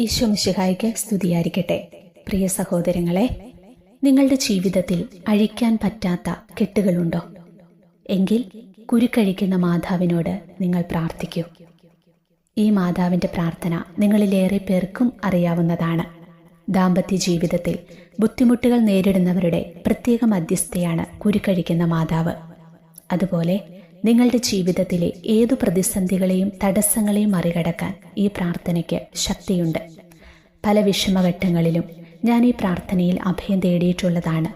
ഈശോ മിശിഹായ്ക്ക് സ്തുതിയായിരിക്കട്ടെ. പ്രിയ സഹോദരങ്ങളെ നിങ്ങളുടെ ജീവിതത്തിൽ അഴിക്കാൻ പറ്റാത്ത കെട്ടുകളുണ്ടോ? എങ്കിൽ കുരുക്കഴിക്കുന്ന മാതാവിനോട് നിങ്ങൾ പ്രാർത്ഥിക്കൂ. ഈ മാതാവിന്റെ പ്രാർത്ഥന നിങ്ങളിലേറെ പേർക്കും അറിയാവുന്നതാണ്. ദാമ്പത്യ ജീവിതത്തിൽ ബുദ്ധിമുട്ടുകൾ നേരിടുന്നവരുടെ പ്രത്യേക മധ്യസ്ഥയാണ് കുരുക്കഴിക്കുന്ന മാതാവ്. അതുപോലെ നിങ്ങളുടെ ജീവിതത്തിലെ ഏതു പ്രതിസന്ധികളെയും തടസ്സങ്ങളെയും മറികടക്കാൻ ഈ പ്രാർത്ഥനയ്ക്ക് ശക്തിയുണ്ട്. പല വിഷമഘട്ടങ്ങളിലും ഞാൻ ഈ പ്രാർത്ഥനയിൽ അഭയം തേടിയിട്ടുള്ളതാണ്.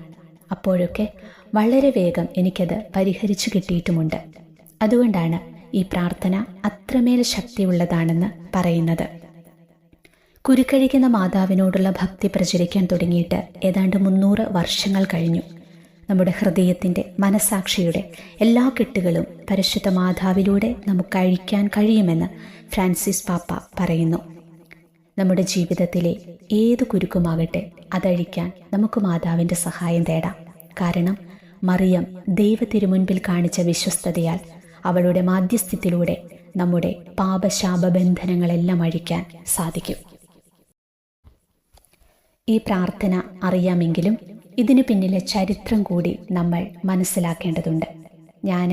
അപ്പോഴൊക്കെ വളരെ വേഗം എനിക്കത് പരിഹരിച്ചു കിട്ടിയിട്ടുമുണ്ട്. അതുകൊണ്ടാണ് ഈ പ്രാർത്ഥന അത്രമേൽ ശക്തിയുള്ളതാണെന്ന് പറയുന്നത്. കുരുക്കഴിക്കുന്ന മാതാവിനോടുള്ള ഭക്തി പ്രചരിക്കാൻ തുടങ്ങിയിട്ട് ഏതാണ്ട് മുന്നൂറ് വർഷങ്ങൾ കഴിഞ്ഞു. നമ്മുടെ ഹൃദയത്തിന്റെ മനസാക്ഷിയുടെ എല്ലാ കെട്ടുകളും പരിശുദ്ധ മാതാവിലൂടെ നമുക്ക് അഴിക്കാൻ കഴിയുമെന്ന് ഫ്രാൻസിസ് പാപ്പ പറയുന്നു. നമ്മുടെ ജീവിതത്തിലെ ഏത് കുരുക്കുമാകട്ടെ അതഴിക്കാൻ നമുക്ക് മാതാവിന്റെ സഹായം തേടാം. കാരണം മറിയം ദൈവ തിരുമുൻപിൽ കാണിച്ച വിശ്വസ്തതയാൽ അവളുടെ മാധ്യസ്ഥ്യത്തിലൂടെ നമ്മുടെ പാപശാപബന്ധനങ്ങളെല്ലാം അഴിക്കാൻ സാധിക്കും. ഈ പ്രാർത്ഥന അറിയാമെങ്കിലും ഇതിനു പിന്നിലെ ചരിത്രം കൂടി നമ്മൾ മനസ്സിലാക്കേണ്ടതുണ്ട്. ഞാൻ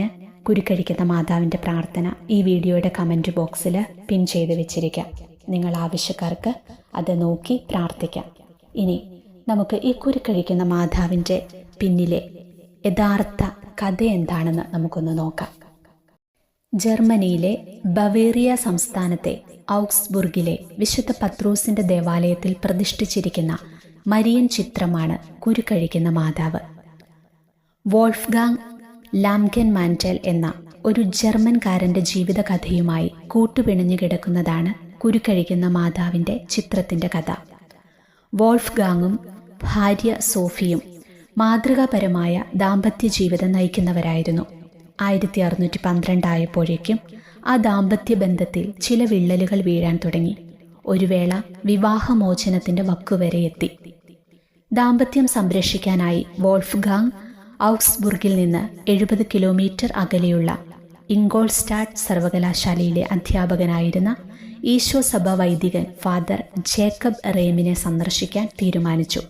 കുരുക്കഴിക്കുന്ന മാതാവിന്റെ പ്രാർത്ഥന ഈ വീഡിയോയുടെ കമന്റ് ബോക്സിൽ പിൻ ചെയ്ത് വെച്ചിരിക്കാം. നിങ്ങൾ ആവശ്യക്കാർക്ക് അത് നോക്കി പ്രാർത്ഥിക്കാം. ഇനി നമുക്ക് ഈ കുരുക്കഴിക്കുന്ന മാതാവിന്റെ പിന്നിലെ യഥാർത്ഥ കഥ എന്താണെന്ന് നമുക്കൊന്ന് നോക്കാം. ജർമ്മനിയിലെ ബവേറിയ സംസ്ഥാനത്തെ ഔക്സ്ബുർഗിലെ വിശുദ്ധ പത്രൂസിന്റെ ദേവാലയത്തിൽ പ്രതിഷ്ഠിച്ചിരിക്കുന്ന മരിയൻ ചിത്രമാണ് കുരുക്കഴിക്കുന്ന മാതാവ്. വോൾഫ്ഗാങ് ലാംഗൻ മാന്റൽ എന്ന ഒരു ജർമ്മൻകാരന്റെ ജീവിതകഥയുമായി കൂട്ടുപിണഞ്ഞു കിടക്കുന്നതാണ് കുരുക്കഴിക്കുന്ന മാതാവിന്റെ ചിത്രത്തിന്റെ കഥ. വോൾഫ്ഗാങ്ങും ഭാര്യ സോഫിയും മാതൃകാപരമായ ദാമ്പത്യ ജീവിതം നയിക്കുന്നവരായിരുന്നു. ആയിരത്തി അറുന്നൂറ്റി പന്ത്രണ്ടായപ്പോഴേക്കും ആ ദാമ്പത്യ ബന്ധത്തിൽ ചില വിള്ളലുകൾ വീഴാൻ തുടങ്ങി. ഒരു വേള വിവാഹമോചനത്തിന്റെ വക്കുവരെ എത്തി. ദാമ്പത്യം സംരക്ഷിക്കാനായി വോൾഫ്ഗാങ് ഔക്സ്ബുർഗിൽ നിന്ന് എഴുപത് കിലോമീറ്റർ അകലെയുള്ള ഇംഗോൾസ്റ്റാഡ് സർവകലാശാലയിലെ അധ്യാപകനായിരുന്ന ഈശോ സഭ വൈദികൻ ഫാദർ ജേക്കബ് റേമിനെ സന്ദർശിക്കാൻ തീരുമാനിച്ചു.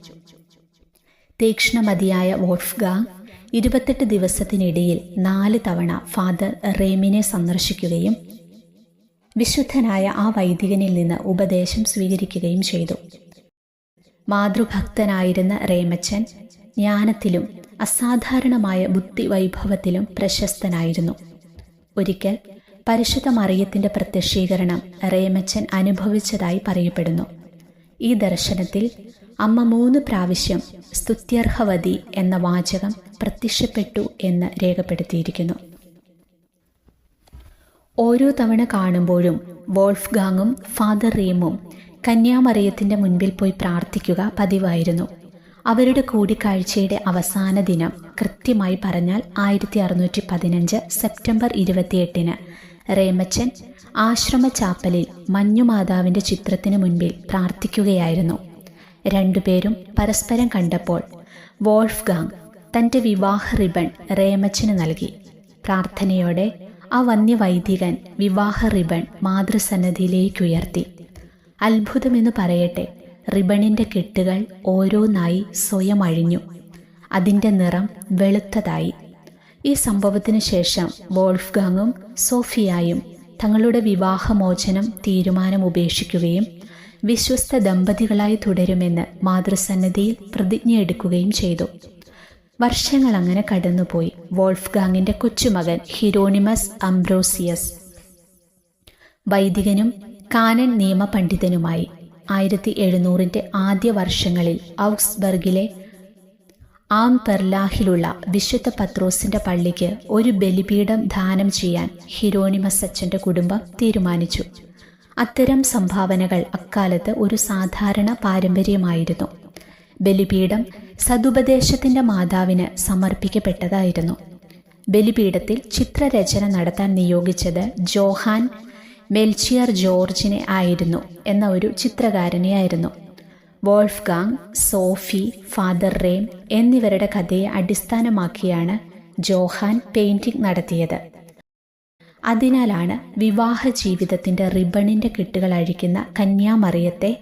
തീക്ഷ്ണമതിയായ വോൾഫ്ഗാങ് ഇരുപത്തെട്ട് ദിവസത്തിനിടയിൽ നാല് തവണ ഫാദർ റേമിനെ സന്ദർശിക്കുകയും വിശുദ്ധനായ ആ വൈദികനിൽ നിന്ന് ഉപദേശം സ്വീകരിക്കുകയും ചെയ്തു. മാതൃഭക്തനായിരുന്ന റേമച്ചൻ ജ്ഞാനത്തിലും അസാധാരണമായ ബുദ്ധി വൈഭവത്തിലും പ്രശസ്തനായിരുന്നു. ഒരിക്കൽ പരിശുദ്ധ മറിയത്തിന്റെ പ്രത്യക്ഷീകരണം റേമച്ചൻ അനുഭവിച്ചതായി പറയപ്പെടുന്നു. ഈ ദർശനത്തിൽ അമ്മ മൂന്ന് പ്രാവശ്യം സ്തുത്യർഹവതി എന്ന വാചകം പ്രത്യക്ഷപ്പെട്ടു എന്ന് രേഖപ്പെടുത്തിയിരിക്കുന്നു. ഓരോ തവണ കാണുമ്പോഴും വോൾഫ്ഗാങ്ങും ഫാദർ റീമും കന്യാമറിയത്തിന്റെ മുൻപിൽ പോയി പ്രാർത്ഥിക്കുക പതിവായിരുന്നു. അവരുടെ കൂടിക്കാഴ്ചയുടെ അവസാന ദിനം. കൃത്യമായി പറഞ്ഞാൽ ആയിരത്തി അറുന്നൂറ്റി പതിനഞ്ച് സെപ്റ്റംബർ ഇരുപത്തിയെട്ടിന്. റേമച്ചൻ ആശ്രമ ചാപ്പലിൽ മഞ്ഞുമാതാവിന്റെ ചിത്രത്തിന് മുൻപിൽ പ്രാർത്ഥിക്കുകയായിരുന്നു. രണ്ടുപേരും പരസ്പരം കണ്ടപ്പോൾ വോൾഫ്ഗാങ് തന്റെ വിവാഹ റിബൺ റേമച്ചന് നൽകി. പ്രാർത്ഥനയോടെ ആ വന്യവൈദികൻ വിവാഹ റിബൺ മാതൃസന്നദ്ധിയിലേക്ക് ഉയർത്തി അത്ഭുതമെന്ന് പറയട്ടെ. റിബണിന്റെ കെട്ടുകൾ ഓരോന്നായി സ്വയം അഴിഞ്ഞു. അതിന്റെ നിറം വെളുത്തതായി. ഈ സംഭവത്തിന് ശേഷം വോൾഫ്ഗാങ്ങും സോഫിയായും തങ്ങളുടെ വിവാഹമോചനം തീരുമാനം ഉപേക്ഷിക്കുകയും വിശ്വസ്ത ദമ്പതികളായി തുടരുമെന്ന് മാതൃസന്നദ്ധിയിൽ പ്രതിജ്ഞയെടുക്കുകയും ചെയ്തു. വർഷങ്ങൾ അങ്ങനെ കടന്നുപോയി വോൾഫ്ഗാങ്ങിന്റെ കൊച്ചുമകൻ ഹിരോണിമസ് അംബ്രോസിയസ്. വൈദികനും കാനൻ നിയമ പണ്ഡിതനുമായി ആയിരത്തി എഴുന്നൂറിന്റെ ആദ്യ വർഷങ്ങളിൽ ഔക്സ്ബർഗിലെ ആം പെർലാഹിലുള്ള വിശുദ്ധ പത്രോസിന്റെ പള്ളിക്ക് ഒരു ബലിപീഠം ദാനം ചെയ്യാൻ ഹിരോണിമസ് സച്ചന്റെ കുടുംബം തീരുമാനിച്ചു. അത്തരം സംഭാവനകൾ അക്കാലത്ത് ഒരു സാധാരണ പാരമ്പര്യമായിരുന്നു. ബലിപീഠം സതുപദേശത്തിന്റെ മാതാവിന് സമർപ്പിക്കപ്പെട്ടതായിരുന്നു. ബലിപീഠത്തിൽ ചിത്രരചന നടത്താൻ നിയോഗിച്ചത് ജോഹാൻ മെൽച്ചിയർ ജോർജിനെ ആയിരുന്നു എന്ന ഒരു ചിത്രകാരനെയായിരുന്നു. വോൾഫ്ഗാങ് സോഫി ഫാദർ റേം എന്നിവരുടെ കഥയെ അടിസ്ഥാനമാക്കിയാണ് ജോഹാൻ പെയിന്റിംഗ് നടത്തിയത്. അതിനാലാണ് വിവാഹ ജീവിതത്തിന്റെ റിബണിന്റെ കെട്ടുകൾ അഴിക്കുന്ന കന്യാമറിയത്തെ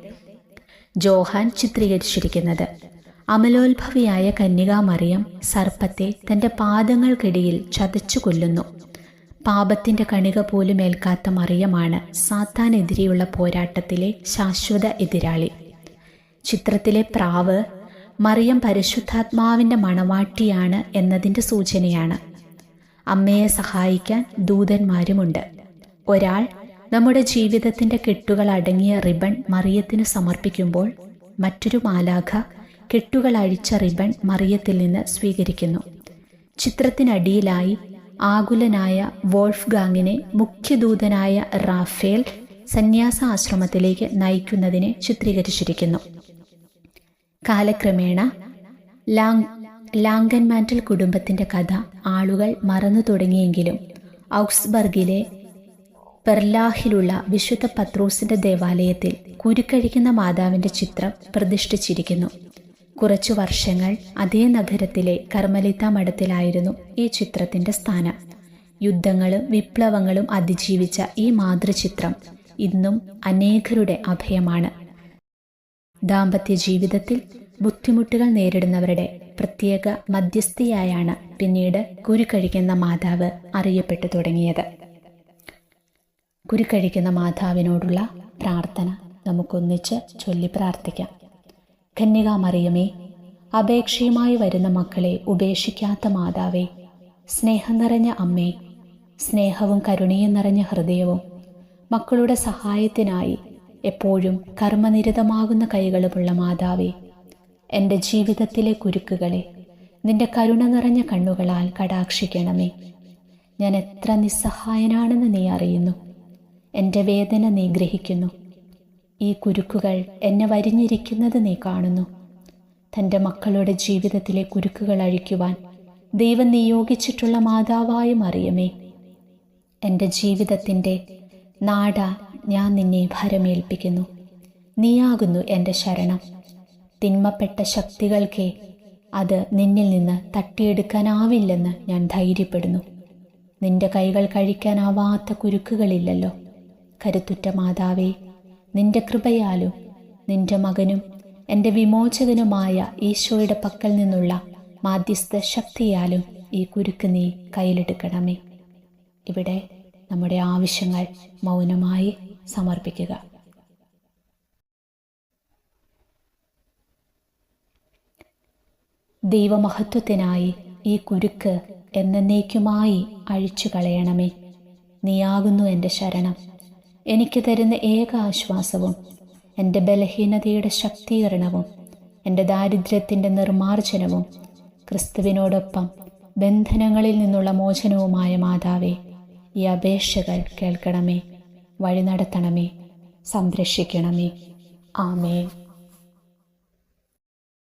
ജോഹാൻ ചിത്രീകരിച്ചിരിക്കുന്നത്. അമലോത്ഭവിയായ കന്യകാമറിയം സർപ്പത്തെ തന്റെ പാദങ്ങൾക്കിടയിൽ ചതച്ചു കൊല്ലുന്നു പാപത്തിന്റെ കണിക പോലും ഏൽക്കാത്ത മറിയമാണ് സാത്താനെതിരെയുള്ള പോരാട്ടത്തിലെ ശാശ്വത എതിരാളി. ചിത്രത്തിലെ പ്രാവ് മറിയം പരിശുദ്ധാത്മാവിന്റെ മണവാട്ടിയാണ് എന്നതിന്റെ സൂചനയാണ്. അമ്മയെ സഹായിക്കാൻ ദൂതന്മാരുമുണ്ട്. ഒരാൾ നമ്മുടെ ജീവിതത്തിന്റെ കെട്ടുകൾ അടങ്ങിയ റിബൺ മറിയത്തിന് സമർപ്പിക്കുമ്പോൾ മറ്റൊരു മാലാഖ കെട്ടുകൾ അഴിച്ച റിബൺ മറിയത്തിൽ നിന്ന് സ്വീകരിക്കുന്നു. ചിത്രത്തിനടിയിലായി ആകുലനായ വോൾഫ്ഗാങ്ങിനെ മുഖ്യദൂതനായ റാഫേൽ സന്യാസ ആശ്രമത്തിലേക്ക് നയിക്കുന്നതിനെ ചിത്രീകരിച്ചിരിക്കുന്നു. കാലക്രമേണ ലാങ് ലാങ്കൻമാന്റൽ കുടുംബത്തിന്റെ കഥ ആളുകൾ മറന്നു തുടങ്ങിയെങ്കിലും ഔക്സ്ബർഗിലെ പെർലാഹിലുള്ള വിശുദ്ധ പത്രൂസിന്റെ ദേവാലയത്തിൽ കുരുക്കഴിക്കുന്ന മാതാവിന്റെ ചിത്രം പ്രതിഷ്ഠിച്ചിരിക്കുന്നു. കുറച്ചു വർഷങ്ങൾ അതേ നഗരത്തിലെ കർമ്മലിത്ത മഠത്തിലായിരുന്നു ഈ ചിത്രത്തിന്റെ സ്ഥാനം. യുദ്ധങ്ങളും വിപ്ലവങ്ങളും അതിജീവിച്ച ഈ മാതൃചിത്രം ഇന്നും അനേകരുടെ അഭയമാണ്. ദാമ്പത്യ ജീവിതത്തിൽ ബുദ്ധിമുട്ടുകൾ നേരിടുന്നവരുടെ പ്രത്യേക മധ്യസ്ഥിയായാണ് പിന്നീട് കുരുക്കഴിക്കുന്ന മാതാവ് അറിയപ്പെട്ടു തുടങ്ങിയത്. കുരുക്കഴിക്കുന്ന മാതാവിനോടുള്ള പ്രാർത്ഥന നമുക്കൊന്നിച്ച് ചൊല്ലി പ്രാർത്ഥിക്കാം. കന്യകാമറിയമേ അപേക്ഷയുമായി വരുന്ന മക്കളെ ഉപേക്ഷിക്കാത്ത മാതാവേ സ്നേഹം നിറഞ്ഞ അമ്മേ സ്നേഹവും കരുണയും നിറഞ്ഞ ഹൃദയവും മക്കളുടെ സഹായത്തിനായി എപ്പോഴും കർമ്മനിരതമാകുന്ന കൈകളുമുള്ള മാതാവേ എന്റെ ജീവിതത്തിലെ കുരുക്കുകളെ നിന്റെ കരുണ നിറഞ്ഞ കണ്ണുകളാൽ കടാക്ഷിക്കണമേ. ഞാൻ എത്ര നിസ്സഹായനാണെന്ന് നീ അറിയുന്നു. എന്റെ വേദന നീ ഗ്രഹിക്കുന്നു. ഈ കുരുക്കുകൾ എന്നെ വരിഞ്ഞിരിക്കുന്നത് നീ കാണുന്നു. തന്റെ മക്കളുടെ ജീവിതത്തിലെ കുരുക്കുകൾ അഴിക്കുവാൻ ദൈവം നിയോഗിച്ചിട്ടുള്ള മാതാവായ മറിയമേ എന്റെ ജീവിതത്തിന്റെ നാട ഞാൻ നിന്നെ ഭരമേൽപ്പിക്കുന്നു. നീയാകുന്നു എന്റെ ശരണം. തിന്മപ്പെട്ട ശക്തികൾക്കെ അത് നിന്നിൽ നിന്ന് തട്ടിയെടുക്കാനാവില്ലെന്ന് ഞാൻ ധൈര്യപ്പെടുന്നു. നിന്റെ കൈകൾ കഴിക്കാനാവാത്ത കുരുക്കുകളില്ലല്ലോ. കരുത്തുറ്റ മാതാവേ നിന്റെ കൃപയാലും നിന്റെ മകനും എന്റെ വിമോചകനുമായ ഈശോയുടെ പക്കൽ നിന്നുള്ള മാധ്യസ്ഥ ശക്തിയാലും ഈ കുരുക്ക് നീ കയ്യിലെടുക്കണമേ. ഇവിടെ നമ്മുടെ ആവശ്യങ്ങൾ മൗനമായി സമർപ്പിക്കുക. ദൈവമഹത്വത്തിനായി ഈ കുരുക്ക് എന്നേക്കുമായി അഴിച്ചു കളയണമേ നീയാകുന്നു എന്റെ ശരണം. എനിക്ക് തരുന്ന ഏക ആശ്വാസവും എന്റെ ബലഹീനതയുടെ ശക്തീകരണവും എന്റെ ദാരിദ്ര്യത്തിന്റെ നിർമാർജനവും ക്രിസ്തുവിനോടൊപ്പം ബന്ധനങ്ങളിൽ നിന്നുള്ള മോചനവുമായ മാതാവേ ഈ അപേക്ഷകൾ കേൾക്കണമേ വഴി നടത്തണമേ സംരക്ഷിക്കണമേ. ആമേ